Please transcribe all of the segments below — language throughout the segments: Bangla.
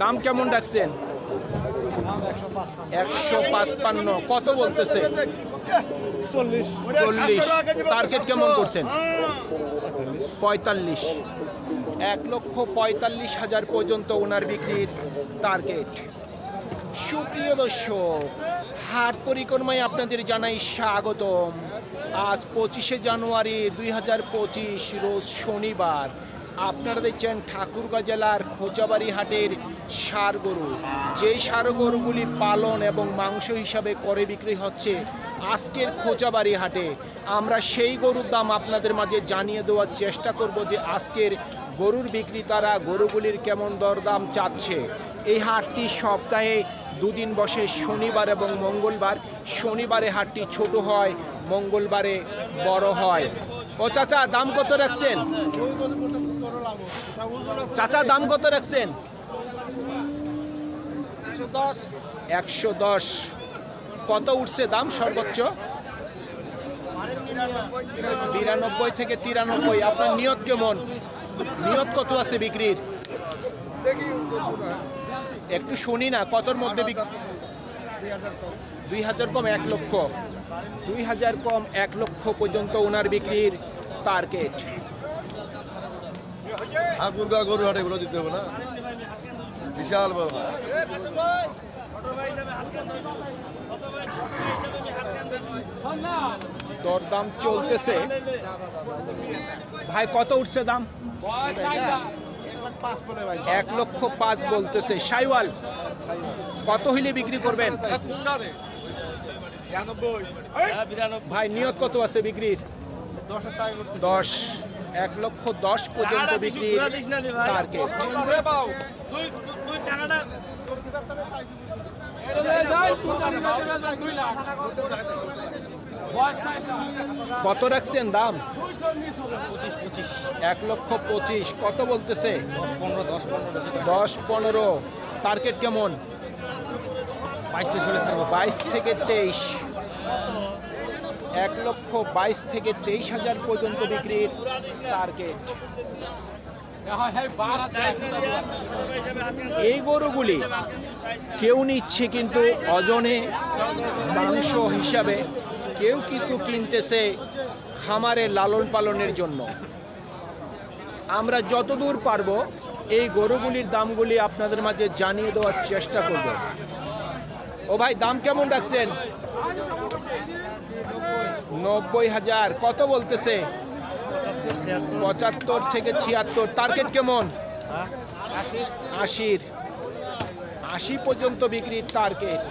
দাম কেমন রাখছেন একশো পাঁচপান্ন। কত বলতেছে? চল্লিশ। চল্লিশ। টার্গেট কেমন করছেন? পঁয়তাল্লিশ। এক লক্ষ পঁয়তাল্লিশ হাজার পর্যন্ত ওনার বিক্রির টার্গেট। সুপ্রিয় দর্শক হাট পরিক্রমায় আপনাদের জানাই স্বাগতম। আজ পঁচিশে জানুয়ারি দুই হাজার পঁচিশ রোজ শনিবার। আপনারা দেখছেন ঠাকুরগাঁ জেলার খোঁচাবাড়ি হাটের সার গরু। যেই সার গরুগুলি পালন এবং মাংস হিসাবে করে বিক্রি হচ্ছে আজকের খোঁচাবাড়ি হাটে আমরা সেই গরুর দাম আপনাদের মাঝে জানিয়ে দেওয়ার চেষ্টা করব যে আজকের গরুর বিক্রেতারা গরুগুলির কেমন দরদাম চাচ্ছে। এই হাটটি সপ্তাহে দুদিন বসে শনিবার এবং মঙ্গলবার। শনিবারে হাটটি ছোট হয়, মঙ্গলবারে বড় হয়। ও চাচা, দাম কত রাখছেন? চাচা দাম কত রাখছেন? একশো দশ। কত উঠছে দাম সর্বোচ্চ? বিরানব্বই থেকে তিরানব্বই। আপনার নিয়ত কেমন? নিয়ত কত আছে বিক্রির? একটু শুনি না কতর মধ্যে দুই হাজার কম। এক লক্ষ। দুই হাজার কম এক লক্ষ পর্যন্ত ওনার বিক্রির টার্গেট ঠাকুরগা গরু হাটে এগুলো দিতে হবে না। বিশাল বড়। দরদাম চলতেছে। ভাই কত উঠছে দাম? এক লক্ষ পাঁচ বলতেছে। সাইওয়াল কত হইলে বিক্রি করবেন? ভাই নিয়ত কত আছে বিক্রির? দশ। এক লক্ষ দশ পর্যন্ত বিক্রির টার্গেট কত রাখছেন দাম? এক লক্ষ পঁচিশ। কত বলতেছে? দশ পনেরো। টার্গেট কেমন? বাইশ থেকে তেইশ। এক লক্ষ বাইশ থেকে তেইশ হাজার পর্যন্ত বিক্রির টার্গেট এই গরুগুলি কেউ নিচ্ছে কিন্তু অজনে মাংস হিসাবে, কেউ কিন্তু কিনতেছে খামারে লালন পালনের জন্য। আমরা যতদূর পারব এই গরুগুলির দামগুলি আপনাদের মাঝে জানিয়ে দেওয়ার চেষ্টা করব। ও ভাই, দাম কেমন রাখছেন? নব্বই হাজার। কত বলতেছে? পঁচাত্তর থেকে ছিয়াত্তর। টার্গেট কেমন? আশির। আশি পর্যন্ত বিক্রির টার্গেট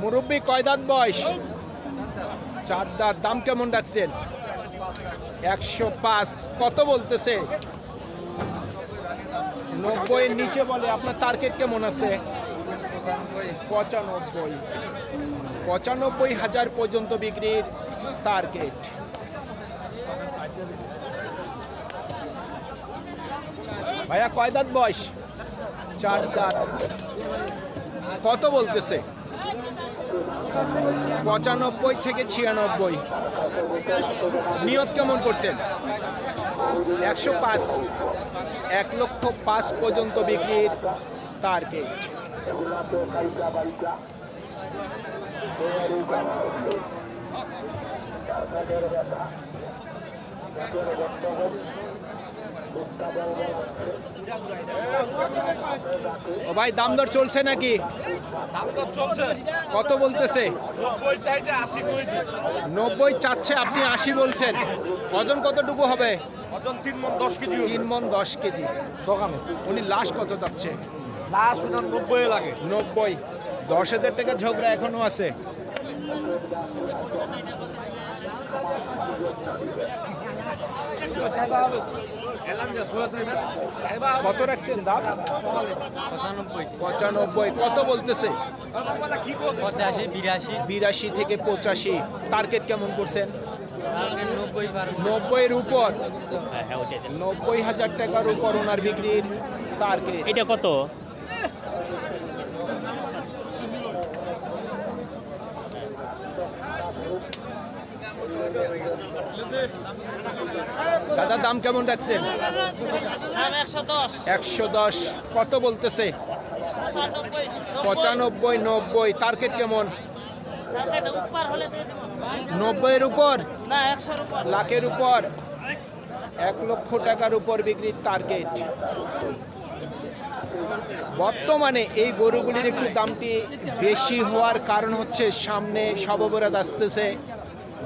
মুরব্বী, কয় দাঁত বয়স? চার দাঁত দাম কেমন রাখছেন? একশো পাঁচ, কত বলতেছে? নব্বইয়ের নিচে বলে, আপনার টার্গেট কেমন আছে? পঁচানব্বই। পঁচানব্বই হাজার পর্যন্ত বিক্রির টার্গেট ভাইয়া, কয় দাঁত বয়স? চার দাঁত। কত বলতেছে? পঁচানব্বই থেকে ছিয়ানব্বই। নিয়ত কেমন করছেন? একশো পাঁচ, এক লক্ষ পাঁচ পর্যন্ত বিক্রির টার্গেট ও ভাই, দাম দর চলছে নাকি? কত বলতেছে? নব্বই চাচ্ছে আপনি আশি বলছেন। ওজন কতটুকু হবে? তিন মন দশ কেজি তিন মন দশ কেজি। দোকানে। উনি লাশ কত চাচ্ছে? লাশ ওনার নব্বই লাগে। নব্বই। দশ হাজার টাকা ঝগড়া এখনও আছে। কত রাখছেন দাম? পঁচানব্বই। কত বলতেছে? পঁচাশি বিরাশি। বিরাশি থেকে পঁচাশি। টার্গেট কেমন করছেন? নব্বই নব্বইয়ের উপর? হ্যাঁ দেন। নব্বই হাজার টাকার উপর ওনার বিক্রির টার্গেট এটা কত? দাদা দাম কেমন রাখছেন একশো দশ। কত বলতেছে? পঁচানব্বই নব্বই। টার্গেট কেমন? নব্বইয়ের উপর? উপর। লাখের উপর? এক লক্ষ টাকার উপর বিক্রির টার্গেট বর্তমানে এই গরুগুলির একটু দামটি বেশি হওয়ার কারণ হচ্ছে সামনে সববরাত আসতেছে।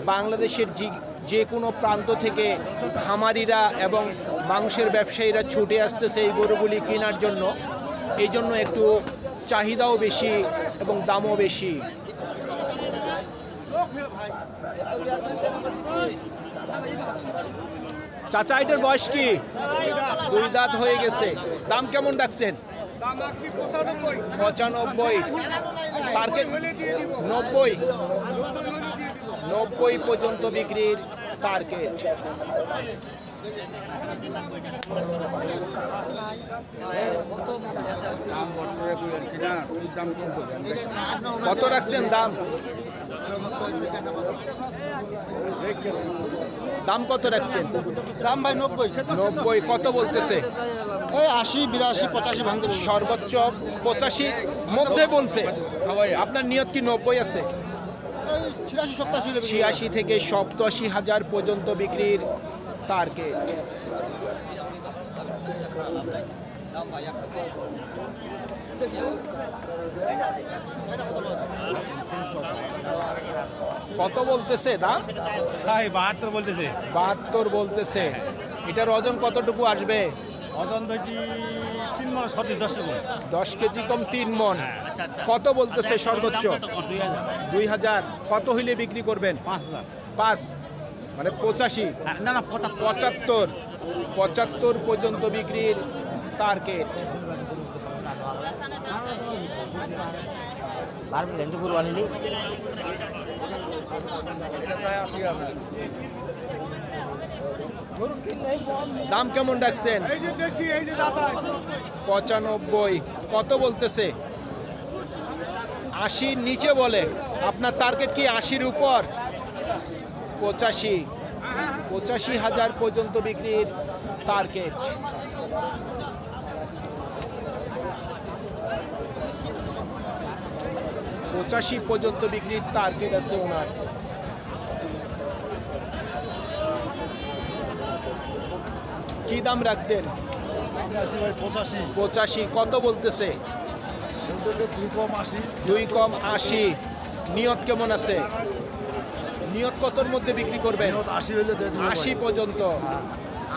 বাংলাদেশের যে- যে কোনো প্রান্ত থেকে খামারিরা এবং মাংসের ব্যবসায়ীরা ছুটে আসতেছে এই গরুগুলি কেনার জন্য। এই জন্য একটু চাহিদাও বেশি এবং দামও বেশি। চাচা এটার বয়স কি? দুই দাঁত হয়ে গেছে। দাম কেমন ডাকছেন? পঁচানব্বই। টার্গেট নব্বই নব্বই পর্যন্ত বিক্রির টার্গেট। কত রাখছেন দাম? দাম কত রাখছেন? দাম ভাই নব্বই নব্বই কত বলতেছে? এই আশি বিরাশি পঁচাশি ভাঙতে সর্বোচ্চ পঁচাশি মধ্যে বলছে। আপনার নিয়ত কি নব্বই আছে? ছিয়াশি থেকে সপ্তাশি হাজার পর্যন্ত বিক্রির টার্গেট কত বলতেছে দাম তাই বাহাত্তর বলতেছে। বাহাত্তর বলতেছে। এটার ওজন কতটুকু আসবে? ওজন ধরছি সঠিক দশ দশ কেজি কম তিন মন। কত বলতেছে সর্বোচ্চ? দুই হাজার। কত হইলে বিক্রি করবেন? পাঁচ হাজার। পাঁচ। মানে পঁচাশি। হ্যাঁ, না না পঁচাত্তর। পঁচাত্তর। পর্যন্ত বিক্রির টার্গেট দাম কেমন রাখছেন এই যে দেশি এই যে দাদা। পঁচানব্বই। কত বলতেছে? আশির নিচে বলে। আপনার টার্গেট কি আশির উপর? পঁচাশি। পঁচাশি হাজার পর্যন্ত বিক্রির টার্গেট পঁচাশি পর্যন্ত বিক্রির টার্গেট আছে ওনার। কি দাম রাখছেন? পঁচাশি। কত বলতেছে? দুই কম আশি। নিয়ত কেমন আছে? নিয়ত কতর মধ্যে বিক্রি করবেন? আশি পর্যন্ত।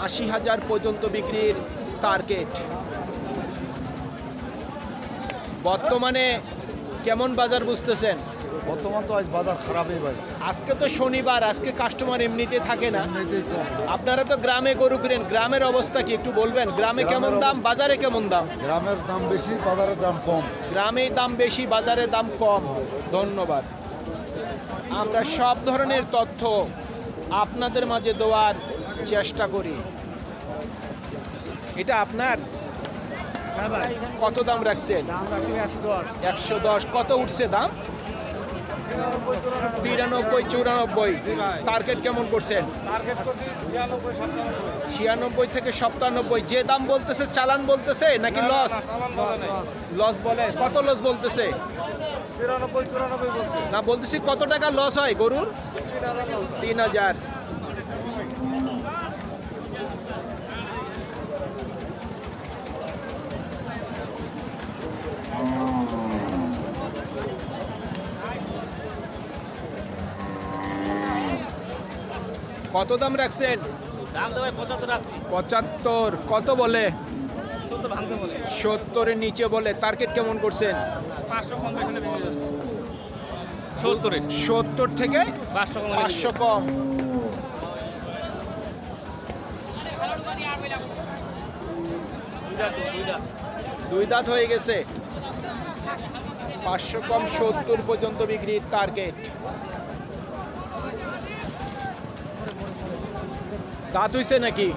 আশি হাজার পর্যন্ত বিক্রির টার্গেট বর্তমানে কেমন বাজার বুঝতেছেন? বর্তমান তো আজ বাজার খারাপই ভাই। আজকে তো শনিবার আজকে কাস্টমার এমনিতে থাকে না। এমনিতেই কম। আপনারা তো গ্রামে গরু কিনেন গ্রামের অবস্থা কি একটু বলবেন? গ্রামে কেমন দাম বাজারে কেমন দাম? গ্রামের দাম বেশি বাজারের দাম কম। গ্রামেই দাম বেশি বাজারে দাম কম। ধন্যবাদ। আমরা সব ধরনের তথ্য আপনাদের মাঝে দেওয়ার চেষ্টা করি। এটা আপনার? কত দাম রাখছেন? একশো দশ। কত উঠছে দাম? তিরানব্বই চুরানব্বই। টার্গেট কেমন করছেন? ছিয়ানব্বই থেকে সপ্তানব্বই। যে দাম বলতেছে চালান বলতেছে নাকি লস লস বলে কত লস বলতেছে? না বলতেছি কত টাকা লস হয় গরুর? তিন হাজার। কত দাম রাখছেন? দাম পঁচাত্তর রাখছি। পঁচাত্তর কত বলে? সত্তরের নিচে বলে টার্গেট কেমন করছেন? পাঁচশো কম সত্তর থেকে পাঁচশো কম। দুই দাঁত হয়ে গেছে। পাঁচশো কম সত্তর পর্যন্ত বিক্রির টার্গেট। দাঁত হইছে নাকি?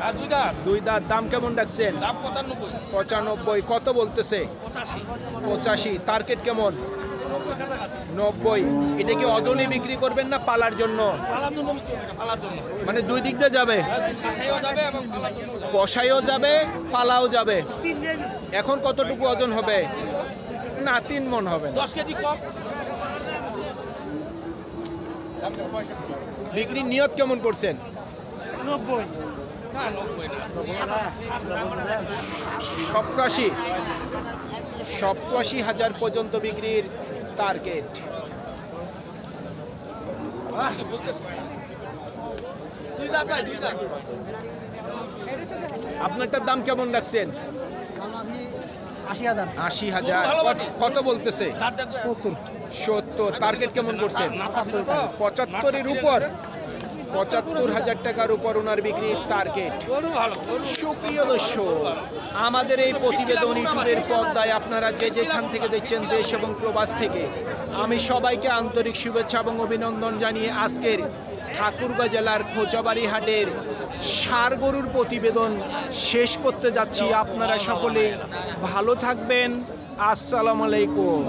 দুই দাঁত। দাম কেমন রাখছেন পঁচানব্বই। কত বলতেছে? পঁচাশি। পঁচাশি। টার্গেট কেমন? নব্বই এটা কি ওজনে বিক্রি করবেন না পালার জন্য? পালার জন্য বিক্রি হবে না, পালার জন্য। মানে দুই দিক দিয়ে যাবে? খাসাইও যাবে এবং পালার জন্য যাবে। কষাইও যাবে পালাও যাবে। এখন কতটুকু ওজন হবে? না তিন মন হবে দশ কেজি কম। বিক্রির নিয়ত কেমন করছেন? নব্বই। সপ্তাশি। সপ্তাশি হাজার পর্যন্ত বিক্রির টার্গেট আপনারটার দাম কেমন রাখছেন? আশি হাজার। কত- বলতেছে? সত্তর। সত্তর। টার্গেট কেমন করছেন? পঁচাত্তরের উপর। পঁচাত্তর হাজার টাকার উপর ওনার বিক্রির টার্গেট সুপ্রিয় দর্শক আমাদের এই প্রতিবেদন ইউটিউবের পর্দায় আপনারা যে যেখান থেকে দেখছেন দেশ এবং প্রবাস থেকে আমি সবাইকে আন্তরিক শুভেচ্ছা এবং অভিনন্দন জানিয়ে আজকের ঠাকুরগাঁ জেলার খোঁচাবাড়ি হাটের সার গরুর প্রতিবেদন শেষ করতে যাচ্ছি। আপনারা সকলে ভালো থাকবেন। আসসালামু আলাইকুম।